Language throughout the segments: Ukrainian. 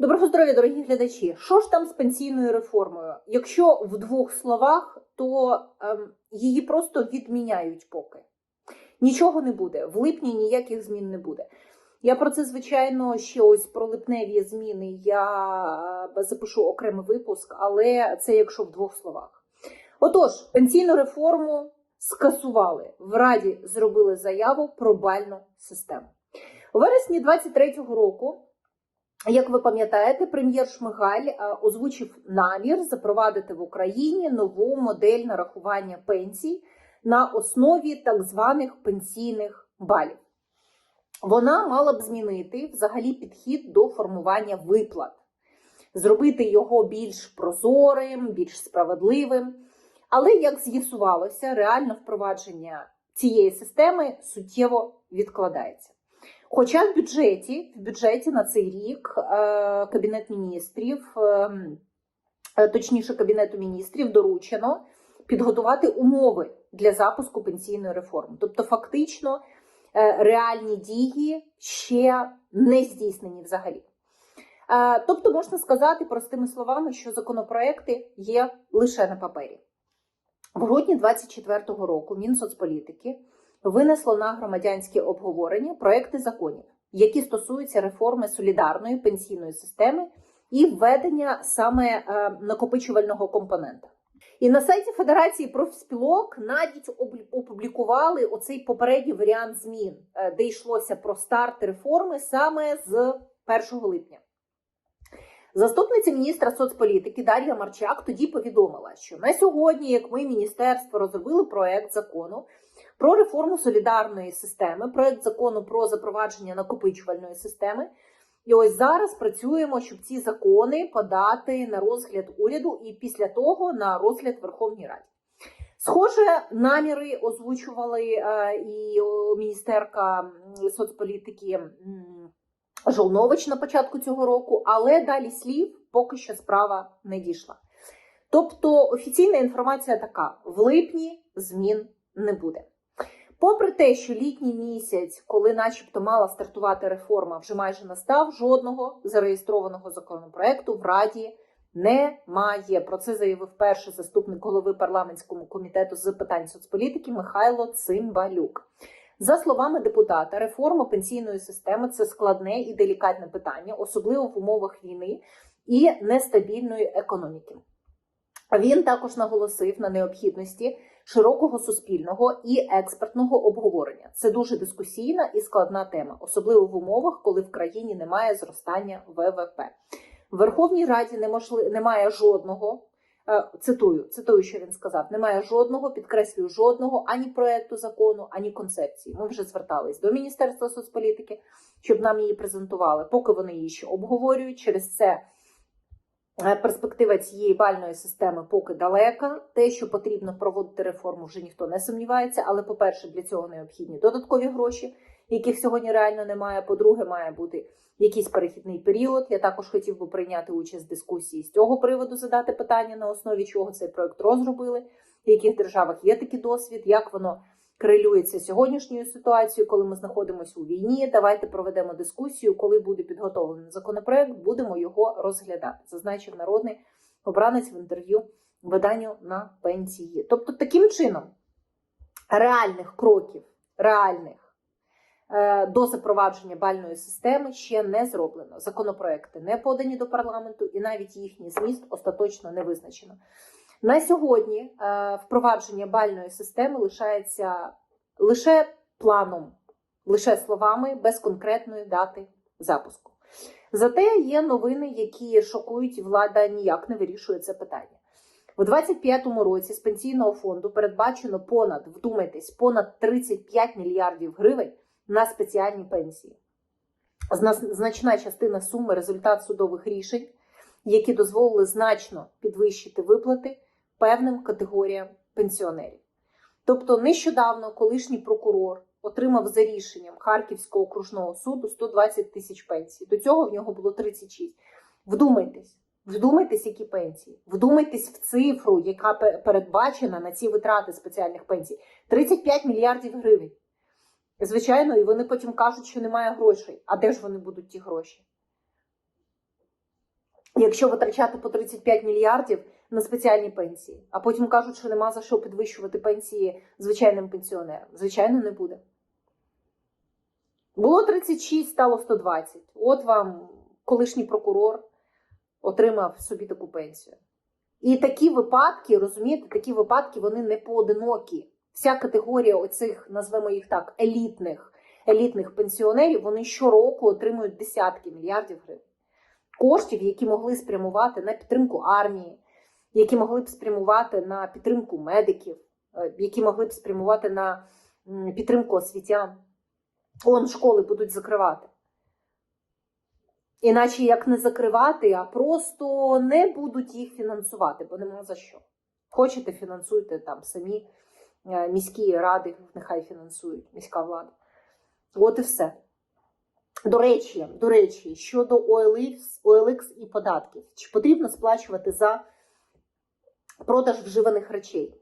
Доброго здоров'я, дорогі глядачі. Що ж там з пенсійною реформою? Якщо в двох словах, то ем, її просто відміняють поки. Нічого не буде. В липні ніяких змін не буде. Я про це, звичайно, ще ось про липневі зміни я е, запишу окремий випуск, але це якщо в двох словах. Отож, пенсійну реформу скасували. В Раді зробили заяву про бальну систему. У вересні 23-го року. Як ви пам'ятаєте, прем'єр Шмигаль е, озвучив намір запровадити в Україні нову модель нарахування пенсій на основі так званих пенсійних балів. Вона мала б змінити взагалі підхід до формування виплат, зробити його більш прозорим, більш справедливим. Але, як з'ясувалося, реальне впровадження цієї системи суттєво відкладається. Хоча в бюджеті, в бюджеті на цей рік е, Кабінет міністрів, е, е, точніше, Кабінету міністрів доручено підготувати умови для запуску пенсійної реформи. Тобто, фактично, реальні дії ще не здійснені взагалі. Тобто, можна сказати простими словами, що законопроекти є лише на папері. В грудні 2024 року Мінсоцполітики винесло на громадянське обговорення проекти законів, які стосуються реформи солідарної пенсійної системи і введення саме е, накопичувального компонента. І на сайті Федерації профспілок навіть опублікували оцей попередній варіант змін, е, де йшлося про старт реформи саме з 1 липня. Заступниця міністра соцполітики Дар'я Марчак тоді повідомила, що на сьогодні, як ми міністерство розробили проект закону про реформу солідарної системи, проект закону про запровадження накопичувальної системи. І ось зараз працюємо, щоб ці закони подати на розгляд уряду і після того на розгляд Верховній Раді. Схоже, наміри озвучували е, і міністерка соцполітики Жолнович на початку цього року, але далі слів поки що справа не дійшла. Тобто офіційна інформація така: в липні змін не буде. Попри те, що літній місяць, коли начебто мала стартувати реформа, вже майже настав, жодного зареєстрованого законопроекту в Раді немає. Про це заявив перший заступник голови парламентського комітету з питань соцполітики Михайло Цимбалюк. За словами депутата, реформа пенсійної системи це складне і делікатне питання, особливо в умовах війни і нестабільної економіки. Він також наголосив на необхідності широкого суспільного і експертного обговорення. Це дуже дискусійна і складна тема, особливо в умовах, коли в країні немає зростання ВВП. В Верховній Раді неможли... немає жодного. е, Цитую, цитую, що він сказав: немає жодного, підкреслюю, жодного ані проекту закону, ані концепції. Ми вже звертались до Міністерства соцполітики, щоб нам її презентували. Поки вони її ще обговорюють. Через це перспектива цієї бальної системи поки далека. Те, що потрібно проводити реформу, вже ніхто не сумнівається. Але, по-перше, для цього необхідні додаткові гроші, яких сьогодні реально немає. По-друге, має бути якийсь перехідний період. Я також хотів би прийняти участь в дискусії з цього приводу, задати питання на основі чого цей проект розробили, в яких державах є такий досвід, як воно корелюється з сьогоднішньою ситуацією, коли ми знаходимося у війні. Давайте проведемо дискусію. Коли буде підготовлений законопроект, будемо його розглядати. Зазначив народний обранець в інтерв'ю виданню на пенсії. Тобто, таким чином реальних кроків, реальних е, до запровадження бальної системи ще не зроблено. Законопроекти не подані до парламенту, і навіть їхній зміст остаточно не визначено. На сьогодні е, впровадження бальної системи лишається лише планом, лише словами, без конкретної дати запуску. Зате є новини, які шокують, і влада ніяк не вирішує це питання. У 2025 році з пенсійного фонду передбачено понад, вдумайтесь, понад 35 мільярдів гривень на спеціальні пенсії. Значна частина суми результат судових рішень, які дозволили значно підвищити виплати певним категоріям пенсіонерів. Тобто, нещодавно колишній прокурор отримав за рішенням Харківського окружного суду 120 тисяч пенсій. До цього в нього було 36. Вдумайтесь, вдумайтесь, які пенсії. Вдумайтесь в цифру, яка передбачена на ці витрати спеціальних пенсій. 35 мільярдів гривень. Звичайно, і вони потім кажуть, що немає грошей. А де ж вони будуть ті гроші? якщо витрачати по 35 мільярдів на спеціальні пенсії, а потім кажуть, що нема за що підвищувати пенсії звичайним пенсіонерам. Звичайно, не буде. Було 36, стало 120. От вам колишній прокурор отримав собі таку пенсію. І такі випадки, розумієте, такі випадки вони не поодинокі. Вся категорія оцих, назвемо їх так, елітних, елітних пенсіонерів, вони щороку отримують десятки мільярдів гривень. Коштів, які могли спрямувати на підтримку армії, які могли б спрямувати на підтримку медиків, е, які могли б спрямувати на підтримку освітян. Он школи будуть закривати. Іначе як не закривати, а просто не будуть їх фінансувати, бо нема за що. Хочете, фінансуйте там самі е, міські ради, нехай фінансують міська влада. От і все. До речі, до речі, щодо OLX, OLX і податків, чи потрібно сплачувати за продаж вживаних речей?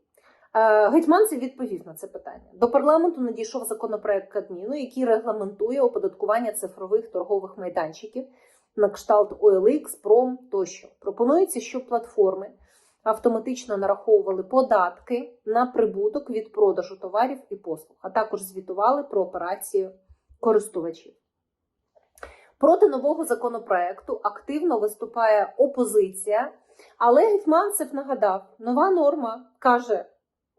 Е, Гетьманцев відповів на це питання. До парламенту надійшов законопроект Кабміну, який регламентує оподаткування цифрових торгових майданчиків на кшталт OLX, Пром тощо. Пропонується, щоб платформи автоматично нараховували податки на прибуток від продажу товарів і послуг, а також звітували про операцію користувачів. Проти нового законопроекту активно виступає опозиція, але Гетьманцев нагадав, нова норма каже,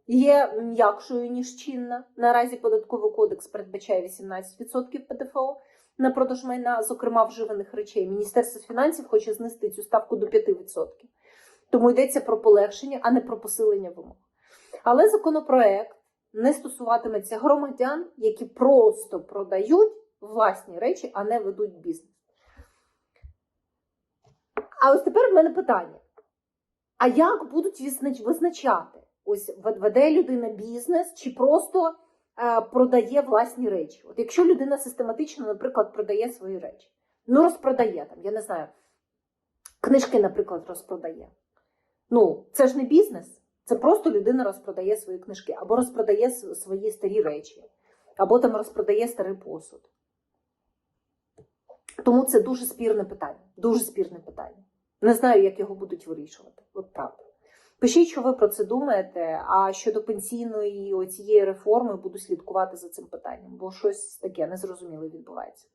є м'якшою, ніж чинна. Наразі податковий кодекс передбачає 18% ПДФО на продаж майна, зокрема вживаних речей. Міністерство фінансів хоче знести цю ставку до 5%. Тому йдеться про полегшення, а не про посилення вимог. Але законопроект не стосуватиметься громадян, які просто продають власні речі, а не ведуть бізнес. А ось тепер в мене питання: а як будуть визначати? Ось веде людина бізнес чи просто е, продає власні речі? От якщо людина систематично, наприклад, продає свої речі, ну розпродає там, я не знаю, книжки, наприклад, розпродає. Ну, це ж не бізнес, це просто людина розпродає свої книжки, або розпродає свої старі речі, або там розпродає старий посуд. Тому це дуже спірне питання. Дуже спірне питання. Не знаю, як його будуть вирішувати. От правда. Пишіть, що ви про це думаєте. А щодо пенсійної цієї реформи буду слідкувати за цим питанням, бо щось таке незрозуміле відбувається.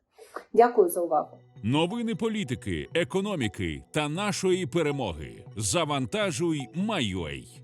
Дякую за увагу. Новини політики, економіки та нашої перемоги. Завантажуй, майой.